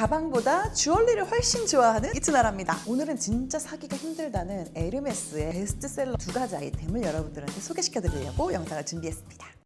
가방보다 주얼리를 훨씬 좋아하는 이츠나라입니다. 오늘은 진짜 사기가 힘들다는 에르메스의 베스트셀러 두 가지 아이템을 여러분들한테 소개시켜 드리려고 영상을 준비했습니다.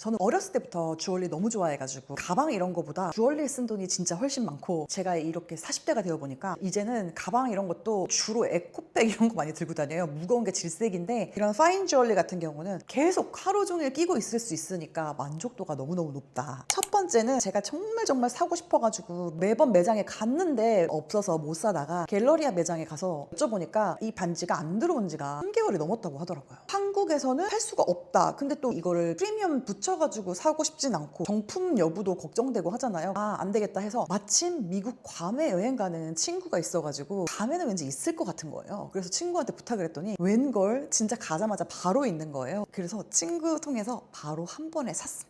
저는 어렸을 때부터 주얼리 너무 좋아해가지고 가방 이런 거보다 주얼리에 쓴 돈이 진짜 훨씬 많고 제가 이렇게 40대가 되어 보니까 이제는 가방 이런 것도 주로 에코백 이런 거 많이 들고 다녀요. 무거운 게 질색인데 이런 파인 주얼리 같은 경우는 계속 하루 종일 끼고 있을 수 있으니까 만족도가 너무너무 높다. 첫 번째는 제가 정말 정말 사고 싶어가지고 매번 매장에 갔는데 없어서 못 사다가 갤러리아 매장에 가서 여쭤보니까 이 반지가 안 들어온 지가 3개월이 넘었다고 하더라고요. 한국에서는 할 수가 없다. 근데 또 이거를 프리미엄 붙여가지고 사고 싶진 않고 정품 여부도 걱정되고 하잖아요. 아 안 되겠다 해서 마침 미국 괌에 여행 가는 친구가 있어가지고 괌에는 왠지 있을 것 같은 거예요. 그래서 친구한테 부탁을 했더니 웬걸? 진짜 가자마자 바로 있는 거예요. 그래서 친구 통해서 바로 한 번에 샀습니다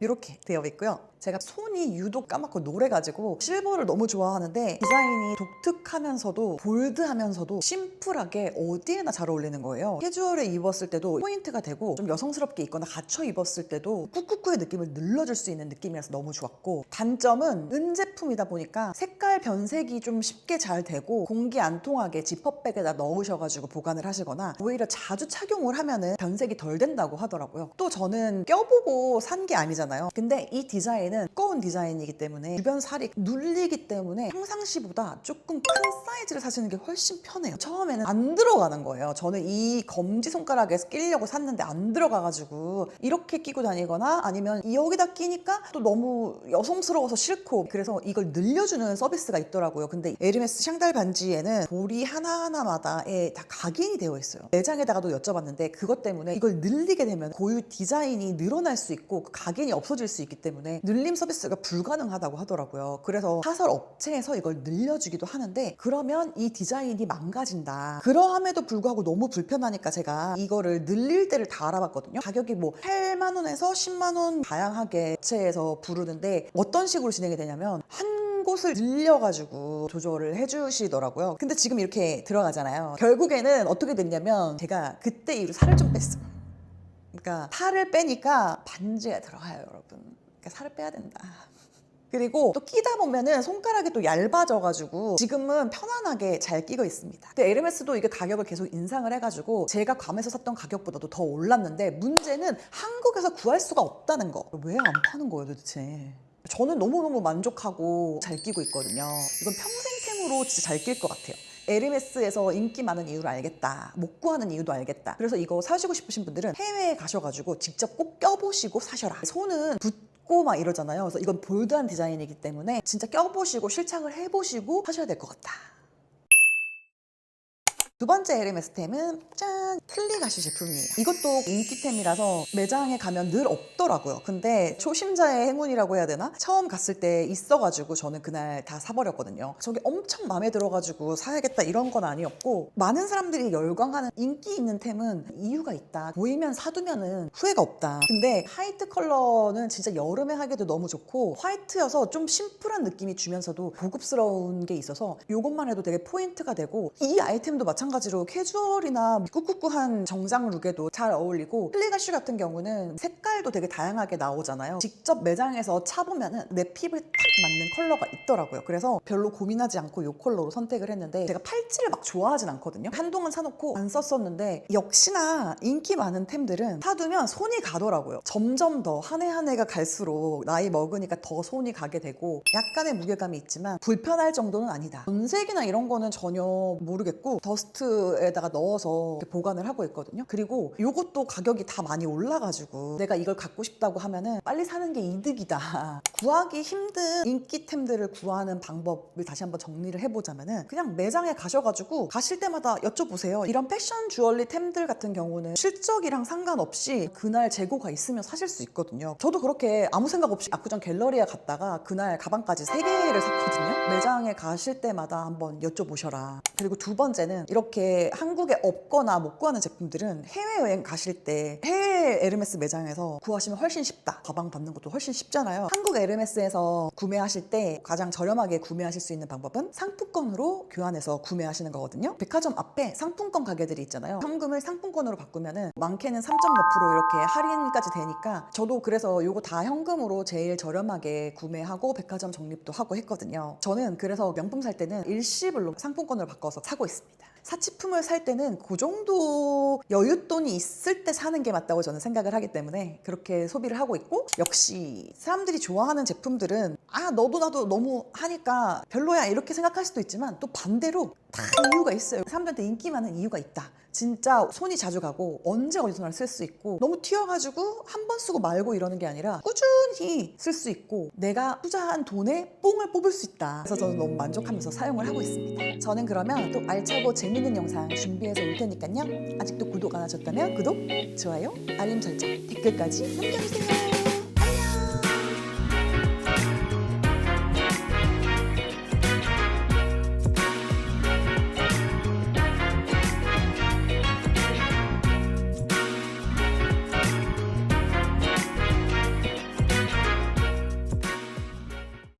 이렇게 되어 있고요. 제가 손이 유독 까맣고 노래가지고 실버를 너무 좋아하는데 디자인이 독특하면서도 볼드하면서도 심플하게 어디에나 잘 어울리는 거예요. 캐주얼에 입었을 때도 포인트가 되고 좀 여성스럽게 입거나 갖춰 입었을 때도 꾹꾹꾹의 느낌을 늘려줄 수 있는 느낌이라서 너무 좋았고 단점은 은제품이다 보니까 색깔 변색이 좀 쉽게 잘 되고 공기 안 통하게 지퍼백에다 넣으셔가지고 보관을 하시거나 오히려 자주 착용을 하면은 변색이 덜 된다고 하더라고요. 또 저는 껴보고 산 게 아니잖아요. 근데 이 디자인은 두꺼운 디자인이기 때문에 주변 살이 눌리기 때문에 평상시보다 조금 큰 사이즈를 사시는 게 훨씬 편해요. 처음에는 안 들어가는 거예요. 저는 이 검지 손가락에서 끼려고 샀는데 안 들어가가지고 이렇게 끼고 다니거나 아니면 여기다 끼니까 또 너무 여성스러워서 싫고 그래서 이걸 늘려주는 서비스가 있더라고요. 근데 에르메스 샹달 반지에는 볼이 하나하나마다에 다 각인이 되어 있어요. 매장에다가도 여쭤봤는데 그것 때문에 이걸 늘리게 되면 고유 디자인이 늘어날 수 있고 그 각인이 없어질 수 있기 때문에 늘림 서비스가 불가능하다고 하더라고요. 그래서 사설 업체에서 이걸 늘려주기도 하는데 그러면 이 디자인이 망가진다. 그러함에도 불구하고 너무 불편하니까 제가 이거를 늘릴 때를 다 알아봤거든요. 가격이 뭐 8만 원에서 10만 원 다양하게 업체에서 부르는데 어떤 식으로 진행이 되냐면 한 곳을 늘려가지고 조절을 해주시더라고요. 근데 지금 이렇게 들어가잖아요. 결국에는 어떻게 됐냐면 제가 그때 이후로 살을 좀 뺐어요. 그러니까 살을 빼니까 반지가 들어가요, 여러분. 그러니까 살을 빼야 된다. 그리고 또 끼다 보면은 손가락이 또 얇아져가지고 지금은 편안하게 잘 끼고 있습니다. 근데 에르메스도 이게 가격을 계속 인상을 해가지고 제가 괌에서 샀던 가격보다도 더 올랐는데 문제는 한국에서 구할 수가 없다는 거. 왜 안 파는 거예요 도대체? 저는 너무너무 만족하고 잘 끼고 있거든요. 이건 평생템으로 진짜 잘 낄 것 같아요. 에르메스에서 인기 많은 이유를 알겠다. 못 구하는 이유도 알겠다. 그래서 이거 사시고 싶으신 분들은 해외에 가셔가지고 직접 꼭 껴보시고 사셔라. 손은 붓고 막 이러잖아요. 그래서 이건 볼드한 디자인이기 때문에 진짜 껴보시고 실착을 해보시고 하셔야 될 것 같다. 두 번째 에르메스템은 짠! 클리가시 제품이에요. 이것도 인기템이라서 매장에 가면 늘 없더라고요. 근데 초심자의 행운이라고 해야 되나? 처음 갔을 때 있어가지고 저는 그날 다 사버렸거든요. 저게 엄청 마음에 들어가지고 사야겠다 이런 건 아니었고 많은 사람들이 열광하는 인기 있는 템은 이유가 있다. 보이면 사두면은 후회가 없다. 근데 화이트 컬러는 진짜 여름에 하기도 너무 좋고 화이트여서 좀 심플한 느낌이 주면서도 고급스러운 게 있어서 이것만 해도 되게 포인트가 되고 이 아이템도 마찬가지로 캐주얼이나 꾹꾹꾹한 정장 룩에도 잘 어울리고 플리가쉬 같은 경우는 색깔도 되게 다양하게 나오잖아요. 직접 매장에서 차보면은 내 피부에 딱 맞는 컬러가 있더라고요. 그래서 별로 고민하지 않고 이 컬러로 선택을 했는데 제가 팔찌를 막 좋아하진 않거든요. 한동안 사놓고 안 썼었는데 역시나 인기 많은 템들은 사두면 손이 가더라고요. 점점 더 한 해한 해가 갈수록 나이 먹으니까 더 손이 가게 되고 약간의 무게감이 있지만 불편할 정도는 아니다. 변색이나 이런 거는 전혀 모르겠고 더스트 에다가 넣어서 보관을 하고 있거든요. 그리고 이것도 가격이 다 많이 올라가지고 내가 이걸 갖고 싶다고 하면은 빨리 사는 게 이득이다. 구하기 힘든 인기템들을 구하는 방법을 다시 한번 정리를 해보자면은 그냥 매장에 가셔가지고 가실 때마다 여쭤보세요. 이런 패션 주얼리 템들 같은 경우는 실적이랑 상관없이 그날 재고가 있으면 사실 수 있거든요. 저도 그렇게 아무 생각 없이 압구정 갤러리에 갔다가 그날 가방까지 세 개를 샀거든요. 매장에 가실 때마다 한번 여쭤보셔라. 그리고 두 번째는 이렇게 이렇게 한국에 없거나 못 구하는 제품들은 해외여행 가실 때 해외 에르메스 매장에서 구하시면 훨씬 쉽다. 가방 받는 것도 훨씬 쉽잖아요. 한국 에르메스에서 구매하실 때 가장 저렴하게 구매하실 수 있는 방법은 상품권으로 교환해서 구매하시는 거거든요. 백화점 앞에 상품권 가게들이 있잖아요. 현금을 상품권으로 바꾸면은 많게는 3. 몇 프로 이렇게 할인까지 되니까 저도 그래서 요거 다 현금으로 제일 저렴하게 구매하고 백화점 적립도 하고 했거든요. 저는 그래서 명품 살 때는 일시불로 상품권으로 바꿔서 사고 있습니다. 사치품을 살 때는 그 정도 여윳돈이 있을 때 사는 게 맞다고 저는 생각을 하기 때문에 그렇게 소비를 하고 있고 역시 사람들이 좋아하는 제품들은 아 너도 나도 너무 하니까 별로야 이렇게 생각할 수도 있지만 또 반대로 다 이유가 있어요. 사람들한테 인기 많은 이유가 있다. 진짜 손이 자주 가고 언제 어디서나 쓸 수 있고 너무 튀어가지고 한 번 쓰고 말고 이러는 게 아니라 꾸준히 쓸 수 있고 내가 투자한 돈에 뽕을 뽑을 수 있다. 그래서 저는 너무 만족하면서 사용을 하고 있습니다. 저는 그러면 또 알차고 재밌는 영상 준비해서 올 테니까요. 아직도 구독 안 하셨다면 구독, 좋아요, 알림 설정, 댓글까지 남겨주세요